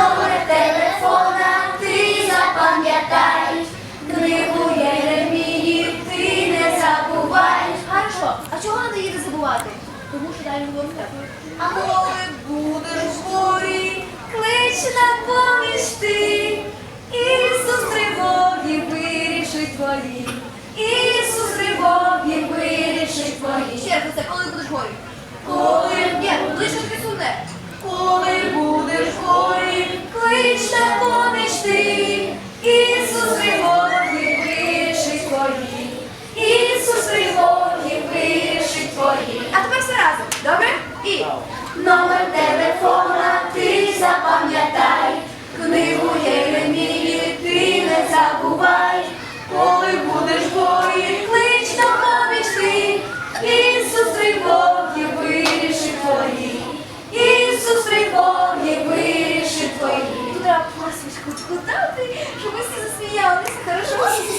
номер телефона ти запам'ятаєш, книгу Єремії ти не забуваєш. Хорошо, а чого не їде забувати? Тому що далі говорить так. А коли будеш в горі, клич на поміч ти, Ісус тривоги вирішить твої, разом, добре? І Номер телефона ти запам'ятай, книгу Єремії ти не забувай, коли будеш горі, клич на поміч ти, Ісус тривоги вирішить твої, Ісус тривоги вирішить твої. тут треба посмішку дати, щоб ми всі засміялися, хорошо?